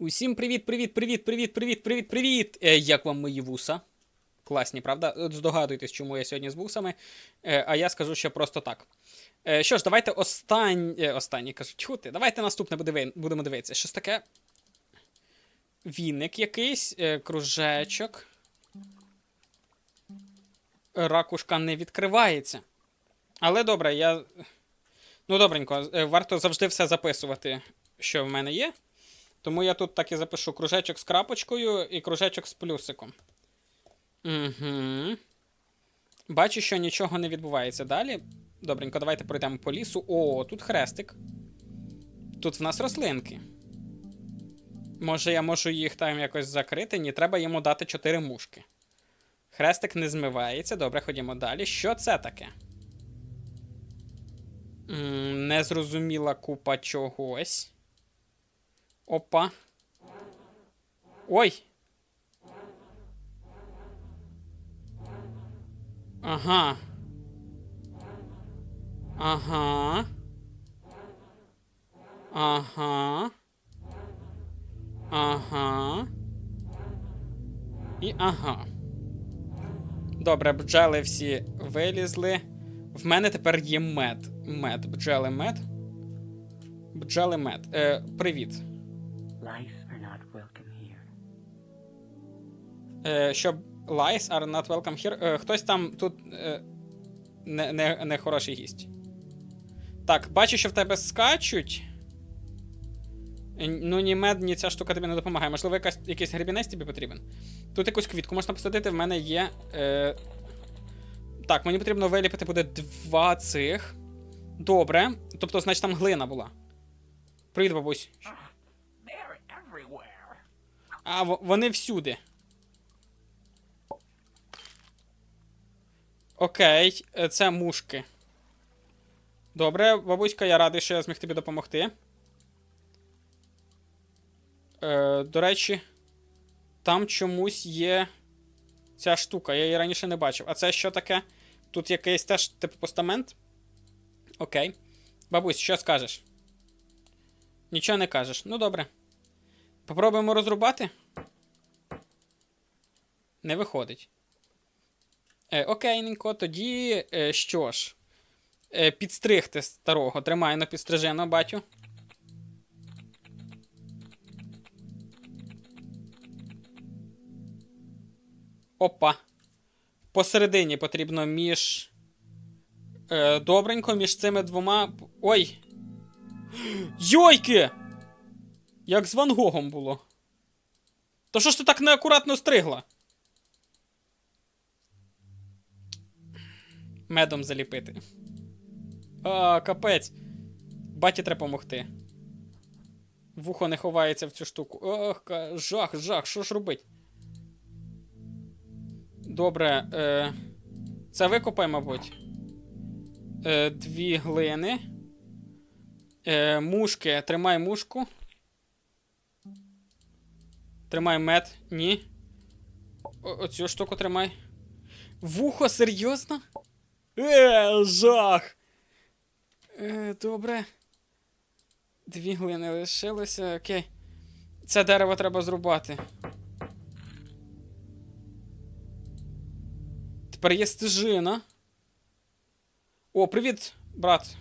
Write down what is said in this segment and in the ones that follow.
Усім привіт, привіт, привіт, привіт, привіт, привіт, привіт! Е, як вам мої вуса? Класні, правда? От Здогадуєтесь, чому я сьогодні з вусами. Е, а я скажу, що просто так. Е, що ж, давайте останнє. Е, останнє кажу, чути. Давайте наступне будемо дивитися. Щось таке. Віник якийсь, е, кружечок. Ракушка не відкривається. Але добре, я. Ну, добренько, е, варто завжди все записувати, що в мене є. Тому я тут так і запишу кружечок з крапочкою і кружечок з плюсиком. Угу. Бачу, що нічого не відбувається далі. Добренько, давайте пройдемо по лісу. О, тут хрестик. Тут в нас рослинки. Може, я можу їх там якось закрити? Ні, треба йому дати 4 мушки. Хрестик не змивається. Добре, ходімо далі. Що це таке? М, Незрозуміла купа чогось. Опа. Ой. Ага. Ага. Ага. Ага. І ага. Добре, бджели всі вилізли. В мене тепер є мед. Мед. Бджели мед. Бджели мед. Е, привіт. Lice are not welcome here. Е, щоб lies are not welcome here. Е, хтось там тут е, не, не, не хороший гість. Так, бачу, що в тебе скачуть. Е, Ну, ні мед, ні ця штука тобі не допомагає. Можливо, якась, якийсь гребінець тобі потрібен. Тут якусь квітку можна посадити, в мене є. Е... Так, мені потрібно виліпити буде два цих. Добре. Тобто, значить, там глина була. Привіт, бабусь. А, вони всюди. Окей, е, це мушки. Добре, бабуська, я радий, що я зміг тобі допомогти. Е, до речі, там чомусь є ця штука, я її раніше не бачив. А це що таке? Тут якийсь теж типу постамент? Окей. Бабусь, що скажеш? Нічого не кажеш. Ну добре. Попробуємо розрубати? Не виходить. Е, окейненько, тоді е, що ж? Е, підстригти старого. Тримай на підстрижено, батю. Опа. Посередині потрібно між. Е, добренько, між цими двома. Ой! Йойки! Як з Ван Гогом було. То що ж ти так неакуратно стригла? Медом заліпити. А, капець. Баті треба помогти. Вухо не ховається в цю штуку. Ох, жах, жах, що ж робить? Добре, е, це викопай, мабуть. Е, дві глини. Е, мушки, тримай мушку. Тримай мед. Ні. О- оцю штуку тримай. Вухо, серйозно? Е, жах. Е, добре. Дві глини лишилося, окей. Це дерево треба зрубати. Тепер є стежина. О, привіт, брат.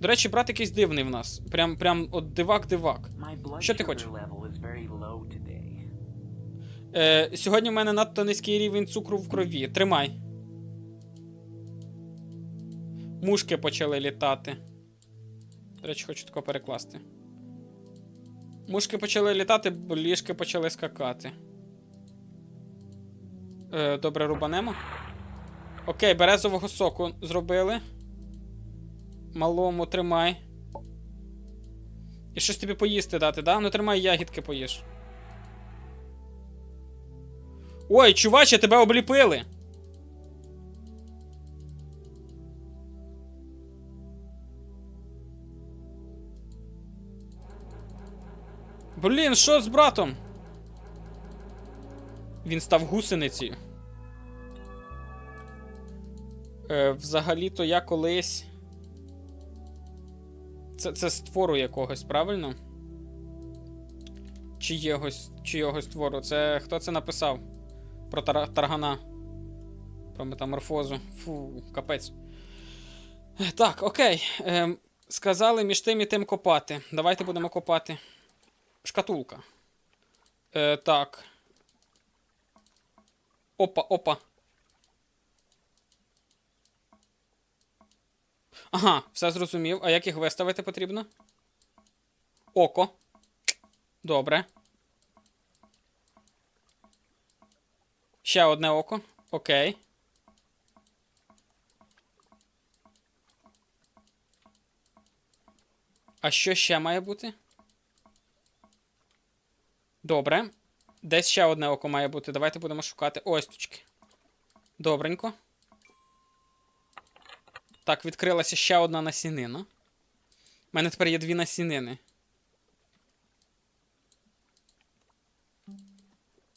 До речі, брат якийсь дивний в нас. Прям, прям от дивак-дивак. Що ти хочеш? Е, сьогодні в мене надто низький рівень цукру в крові. Тримай. Мушки почали літати. До речі, хочу тако перекласти. Мушки почали літати, ліжки почали скакати. Е, добре, рубанемо. Окей, березового соку зробили. Малому тримай. І щось тобі поїсти дати, да? Ну тримай ягідки поїж. Ой, чуваче, тебе обліпили. Блін, що з братом? Він став гусеницею. Е, взагалі-то я колись. Це, це з твору якогось, правильно? чиєгось, чиєгось твору. Це хто це написав? Про тар- таргана. Про метаморфозу. Фу, капець. Так, окей. Ем, сказали між тим і тим копати. Давайте будемо копати. Шкатулка. Е, так. Опа, опа. Ага, все зрозумів. А як їх виставити потрібно? Око. Добре. Ще одне око. Окей. А що ще має бути? Добре. Десь ще одне око має бути. Давайте будемо шукати. Ось точки. Добренько. Так, відкрилася ще одна насінина. У мене тепер є дві насінини.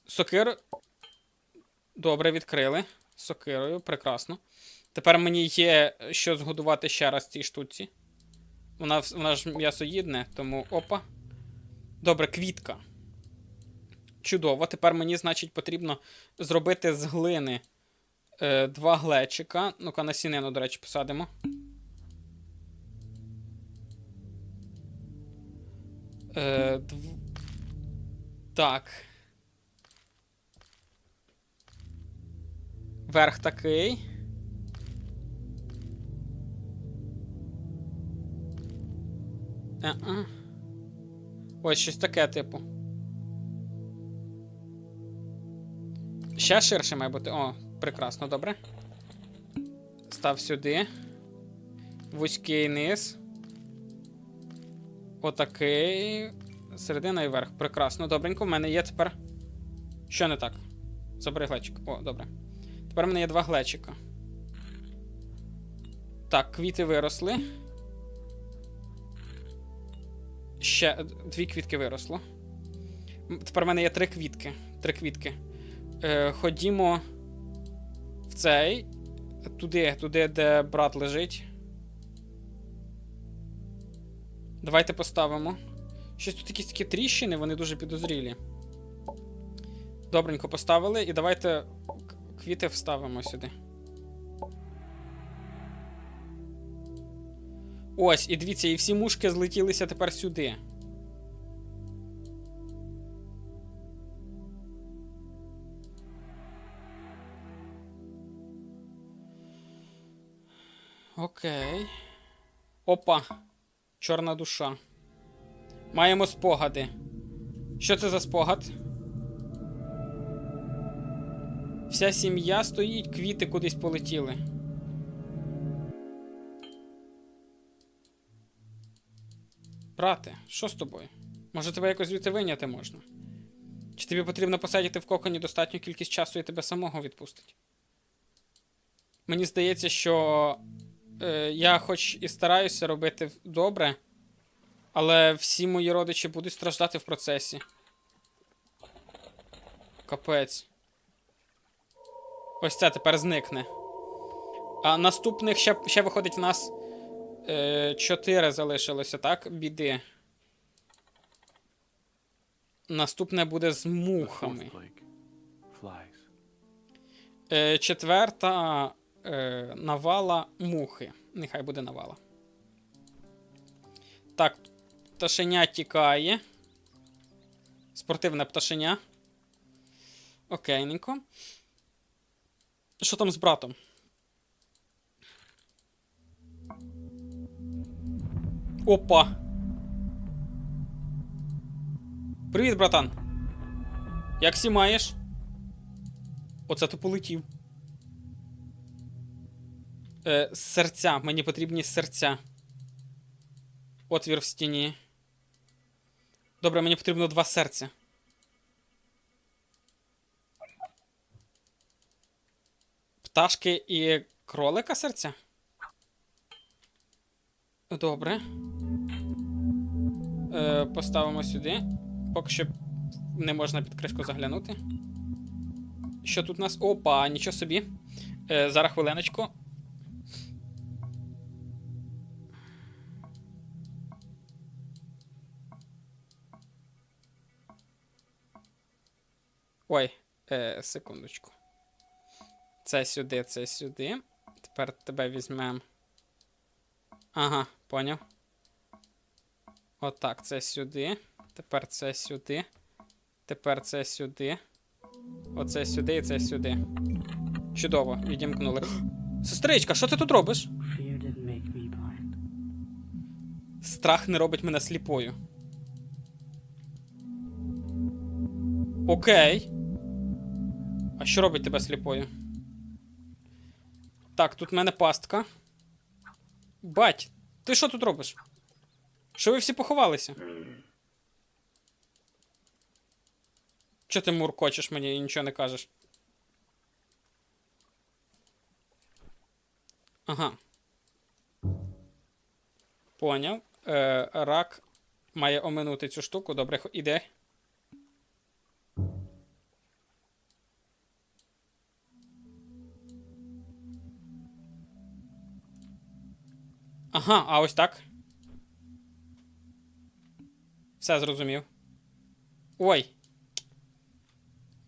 Сокир. Добре, відкрили. Сокирою, прекрасно. Тепер мені є що згодувати ще раз цій штуці. Вона, вона ж м'ясоїдне, тому опа. Добре, квітка. Чудово. Тепер мені, значить, потрібно зробити з глини е, два глечика. Ну-ка, насінину, до речі, посадимо. Е, дв... Так. Верх такий. Е-е. Ось щось таке, типу. Ще ширше має бути. О, прекрасно, добре. Став сюди. Вузький низ. Отакий. Середина і верх. Прекрасно, добренько. В мене є тепер. Що не так? Забери глечик. О, добре. Тепер в мене є два глечика. Так, квіти виросли. Ще дві квітки виросло. Тепер в мене є три квітки. Три квітки. Е, ходімо цей. Туди, туди, де брат лежить. Давайте поставимо. Щось тут якісь такі тріщини, вони дуже підозрілі. Добренько поставили, і давайте квіти вставимо сюди. Ось, і дивіться, і всі мушки злетілися тепер сюди. Окей. Опа. Чорна душа. Маємо спогади. Що це за спогад? Вся сім'я стоїть, квіти кудись полетіли. Брате, що з тобою? Може тебе якось звідти виняти можна? Чи тобі потрібно посидіти в коконі достатню кількість часу і тебе самого відпустить? Мені здається, що е, я хоч і стараюся робити добре, але всі мої родичі будуть страждати в процесі. Капець. Ось це тепер зникне. А наступних ще, ще виходить в нас е, 4 залишилося, так? Біди. Наступне буде з мухами. Е, четверта е, навала мухи. Нехай буде навала. Так, пташеня тікає. Спортивне пташеня. Окейненько. Що там з братом? Опа. Привіт, братан. Як сі маєш? Оце ти полетів. Е, серця. Мені потрібні серця. Отвір в стіні. Добре, мені потрібно два серця. Пташки і кролика серця? Добре. Е, поставимо сюди. Поки що не можна під кришку заглянути. Що тут у нас? Опа, нічого собі. Е, зараз хвилиночку. Ой, е, секундочку. Це сюди, це сюди. Тепер тебе візьмемо. Ага, поняв. Отак, це сюди. Тепер це сюди. Тепер це сюди. Оце сюди і це сюди. Чудово, відімкнули. Сестричка, що ти тут робиш? Страх не робить мене сліпою. Окей. А що робить тебе сліпою? Так, тут в мене пастка. Бать, ти що тут робиш? Що ви всі поховалися? Чого ти муркочеш мені і нічого не кажеш? Ага. Поняв. Е, рак має оминути цю штуку. Добре, іде. Ага, а ось так. Все зрозумів. Ой.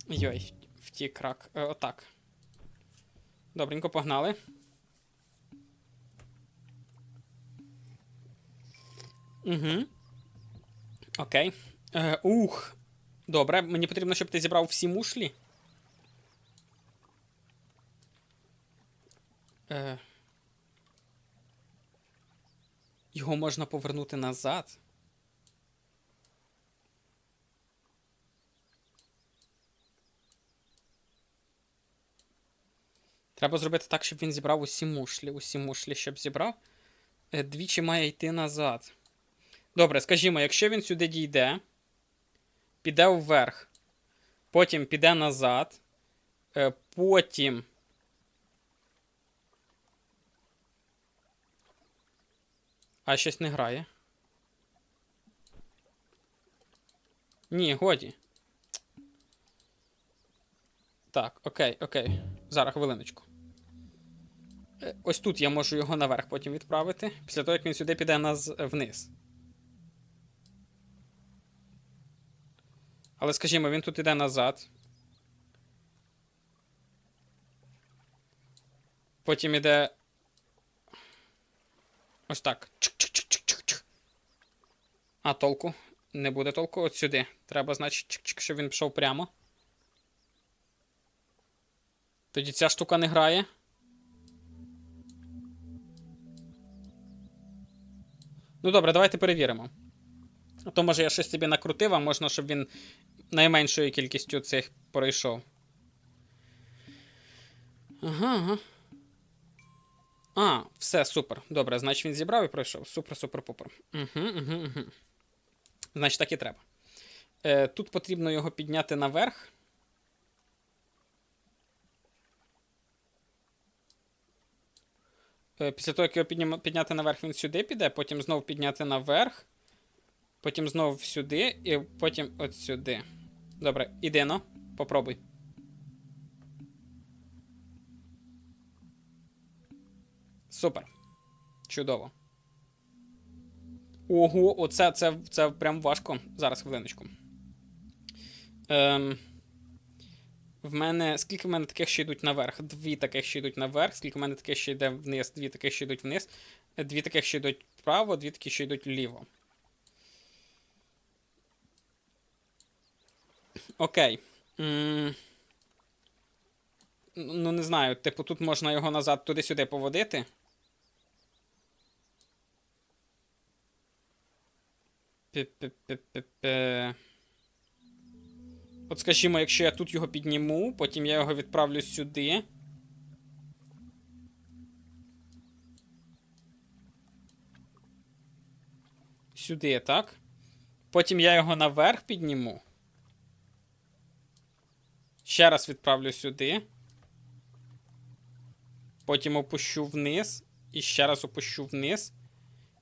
Йой, втік рак. Е, отак. Добренько, погнали. Угу. Окей. Е, ух. Добре, мені потрібно, щоб ти зібрав всі мушлі. Е, його можна повернути назад. Треба зробити так, щоб він зібрав усі мушлі. Усі мушлі, щоб зібрав. Е, Двічі має йти назад. Добре, скажімо, якщо він сюди дійде, піде вверх, потім піде назад, е, потім. А щось не грає. Ні, годі. Так, окей, окей. Зараз хвилиночку. Е, Ось тут я можу його наверх потім відправити. Після того, як він сюди піде наз... вниз. Але скажімо, він тут іде назад. Потім іде. Ось так. Чик-чик-чик-чик-чик. А толку? Не буде толку от сюди. Треба, значить, чик-чик, щоб він пішов прямо. Тоді ця штука не грає. Ну добре, давайте перевіримо. А то, може, я щось собі накрутив, а можна, щоб він найменшою кількістю цих пройшов. Ага, ага. А, все, супер. Добре, значить він зібрав і пройшов. Супер, супер, пупер. Угу, угу, угу. Значить, так і треба. Е, тут потрібно його підняти наверх. Е, Після того, як його піднім- підняти наверх, він сюди піде, потім знову підняти наверх. Потім знову сюди, і потім от сюди. Добре, іди но, попробуй. Супер. Чудово. Ого, оце це, це прям важко. Зараз хвилиночку. Ем, в мене. Скільки в мене таких що йдуть наверх? Дві таких що йдуть наверх. Скільки в мене таких що йде вниз, дві таких що йдуть вниз. Дві таких що йдуть вправо, дві такі що йдуть вліво. Окей. М, Ну, не знаю. Типу, тут можна його назад туди-сюди поводити. Пе-пе-пе-пе-пе. От скажімо, якщо я тут його підніму, потім я його відправлю сюди. Сюди, так? Потім я його наверх підніму. Ще раз відправлю сюди. Потім опущу вниз. І ще раз опущу вниз.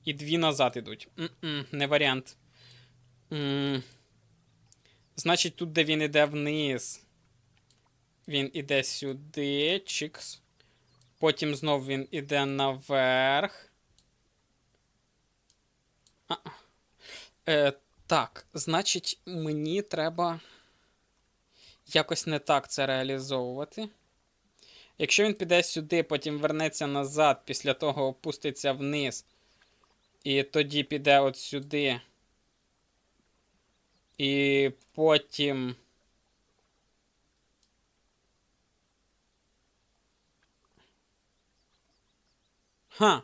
І дві назад ідуть. М-м, не варіант. М Значить, тут, де він іде вниз. Він іде сюди. Чікс. Потім знов він іде наверх. А. Е, так, значить, мені треба. якось не так це реалізовувати. Якщо він піде сюди, потім вернеться назад, після того опуститься вниз. І тоді піде от сюди. І потім. Ха.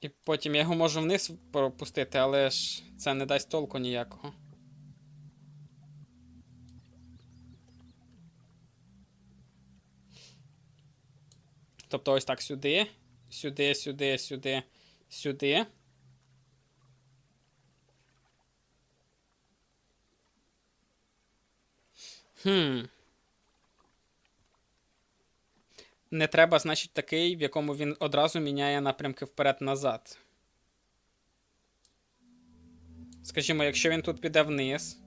І потім я його можу вниз пропустити, але ж це не дасть толку ніякого. Тобто ось так сюди, сюди, сюди, сюди, сюди. Хм. Не треба, значить, такий, в якому він одразу міняє напрямки вперед-назад. Скажімо, якщо він тут піде вниз.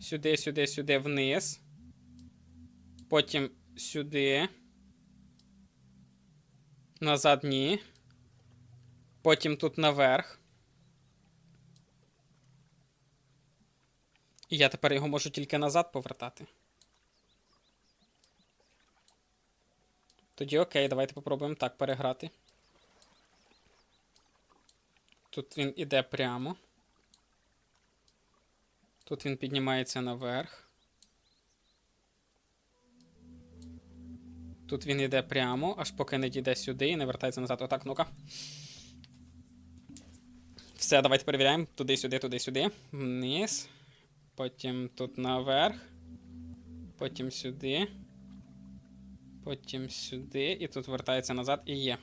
Сюди, сюди, сюди, вниз. Потім сюди. Назад ні. Потім тут наверх. І я тепер його можу тільки назад повертати. Тоді окей, давайте попробуємо так переграти. Тут він іде прямо. Тут він піднімається наверх. Тут він іде прямо, аж поки не дійде сюди і не вертається назад. Отак, ну-ка. Все, давайте перевіряємо. Туди-сюди, туди-сюди. Вниз. Потім тут наверх. Потім сюди. Потім сюди. І тут вертається назад і є.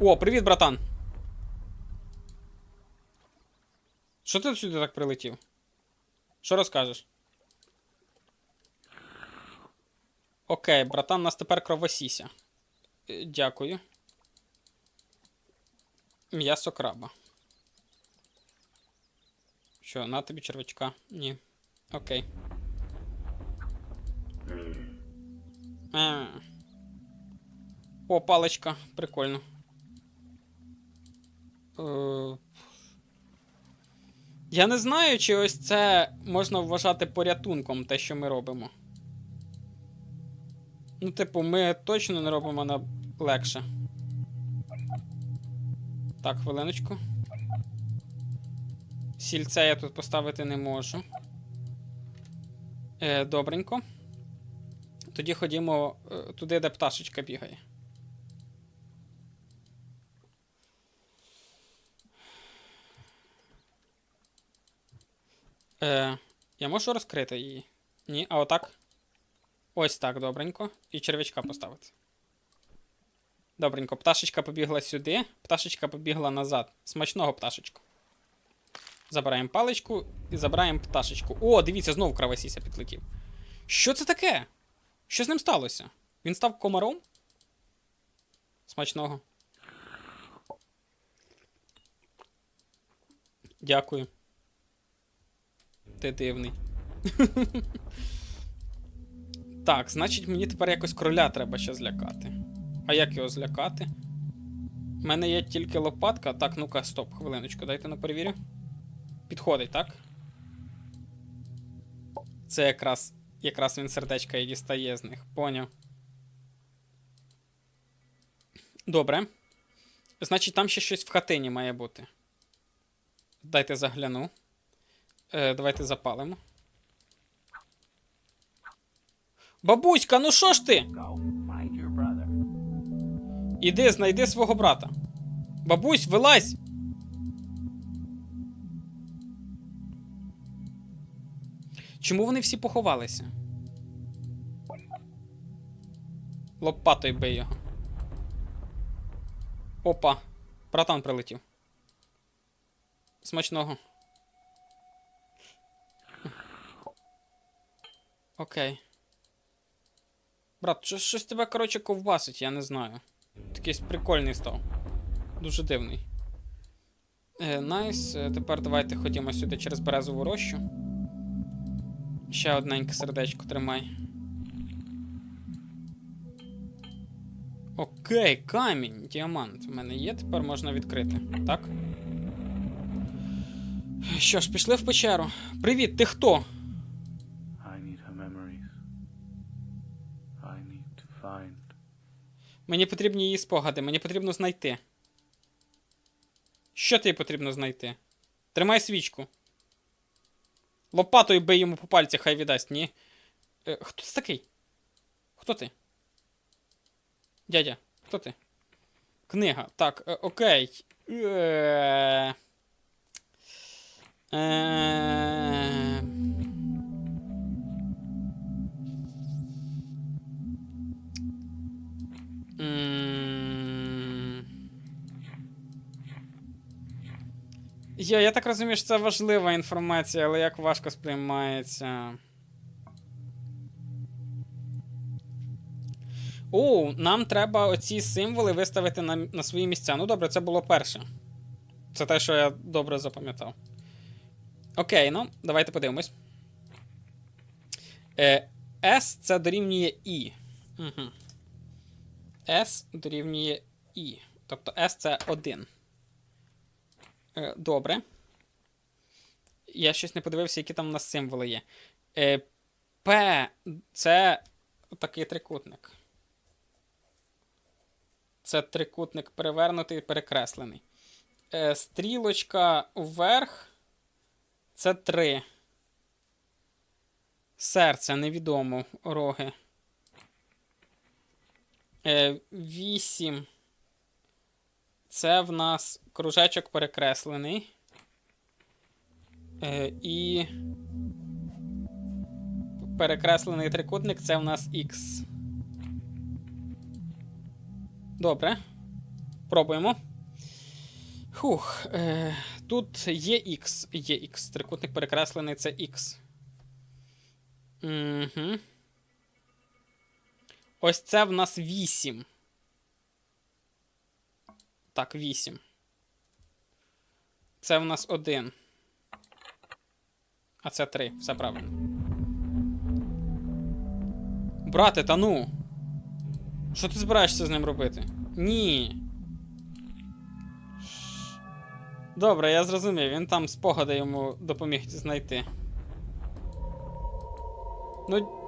О, привіт, братан! Що ти сюди так прилетів? Що розкажеш? Окей, братан, у нас тепер кровосіся. Е, Дякую. М'ясо краба. Що, на тобі червячка? Ні. Окей. А. О, паличка. Прикольно. Е, Я не знаю, чи ось це можна вважати порятунком, те, що ми робимо. Ну, типу, ми точно не робимо на легше. Так, хвилиночку. Сільце я тут поставити не можу. Е, добренько. Тоді ходімо е, туди, де пташечка бігає. Е, я можу розкрити її? Ні, а отак. Ось так, добренько. І червячка поставити. Добренько, пташечка побігла сюди, пташечка побігла назад. Смачного пташечку. Забираємо паличку і забираємо пташечку. О, дивіться, знову кравосіся підлетів. Що це таке? Що з ним сталося? Він став комаром? Смачного. Дякую. Ти дивний. Так, значить, мені тепер якось кроля треба ще злякати. А як його злякати? У мене є тільки лопатка. Так, ну-ка, стоп, хвилиночку, дайте на перевірю. Підходить, так? Це якраз якраз він сердечка і дістає з них. Поняв. Добре. Значить, там ще щось в хатині має бути. Дайте загляну. Е, давайте запалимо. Бабуська, ну що ж ти? Іди, знайди свого брата. Бабусь, вилазь! Чому вони всі поховалися? Лопатою бий його. Опа, братан прилетів. Смачного. Окей. Брат, що- щось тебе, коротше, ковбасить, я не знаю. Такий прикольний став. Дуже дивний. Е, найс. Е, Тепер давайте ходімо сюди через березову рощу. Ще одненьке сердечко тримай. Окей, камінь, діамант. У мене є, тепер можна відкрити. Так? Що ж, пішли в печеру. Привіт, ти хто? Мені потрібні її спогади, мені потрібно знайти. Що тобі потрібно знайти? Тримай свічку. Лопатою бий йому по пальці, хай віддасть, ні. Е, хто це такий? Хто ти? Дядя, хто ти? Книга. Так, е, окей. Е... Е... Йо, я так розумію, що це важлива інформація, але як важко сприймається. О, нам треба оці символи виставити на, на свої місця. Ну добре, це було перше. Це те, що я добре запам'ятав. Окей, ну, давайте подивимось. Е, S це дорівнює І. Угу. S дорівнює І. Тобто S це 1. Е, добре. Я щось не подивився, які там у нас символи є. Е, P це такий трикутник. Це трикутник перевернутий перекреслений. Е, стрілочка вверх. Це 3. Серце невідомо. Роги. Е, 8. Це в нас кружечок перекреслений. Е, і перекреслений трикутник це в нас X. Добре. Пробуємо. Фух. Е, тут є X. Є X. Трикутник перекреслений це X. Угу. Ось це в нас 8. Так, 8. Це в нас 1. А це 3. Все правильно. Брате, та ну. Що ти збираєшся з ним робити? Ні. Добре, я зрозумів. Він там спогади йому допоміг знайти. Ну,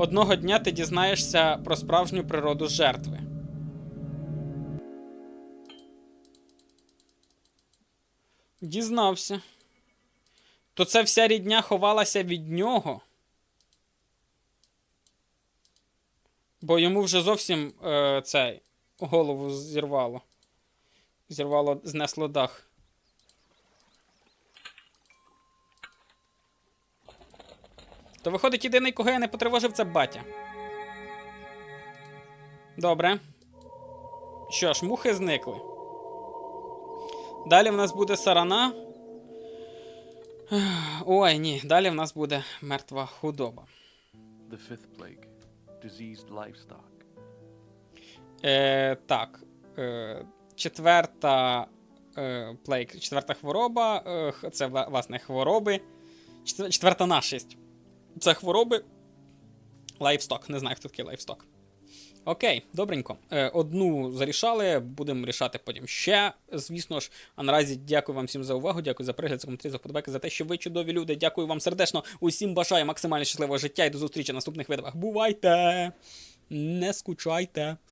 Одного дня ти дізнаєшся про справжню природу жертви. Дізнався. То це вся рідня ховалася від нього. Бо йому вже зовсім е, цей голову зірвало. Зірвало, знесло дах. То виходить, єдиний, кого я не потривожив, це батя. Добре. Що ж, мухи зникли. Далі в нас буде сарана. Ой, ні, далі в нас буде мертва худоба. The fifth plague. Diseased livestock. Е, так. Е, четверта е, плейк, четверта хвороба. Е, це власне хвороби. Четверта нашість. Це хвороби. Лайфсток. Не знаю, хто такий лайфсток. Окей, добренько. Е, одну зарішали, будемо рішати потім ще. Звісно ж, а наразі дякую вам всім за увагу, дякую за перегляд, за коментарі, за вподобайки, за те, що ви чудові люди. Дякую вам сердечно. Усім бажаю максимально щасливого життя і до зустрічі в наступних видавах. Бувайте! Не скучайте!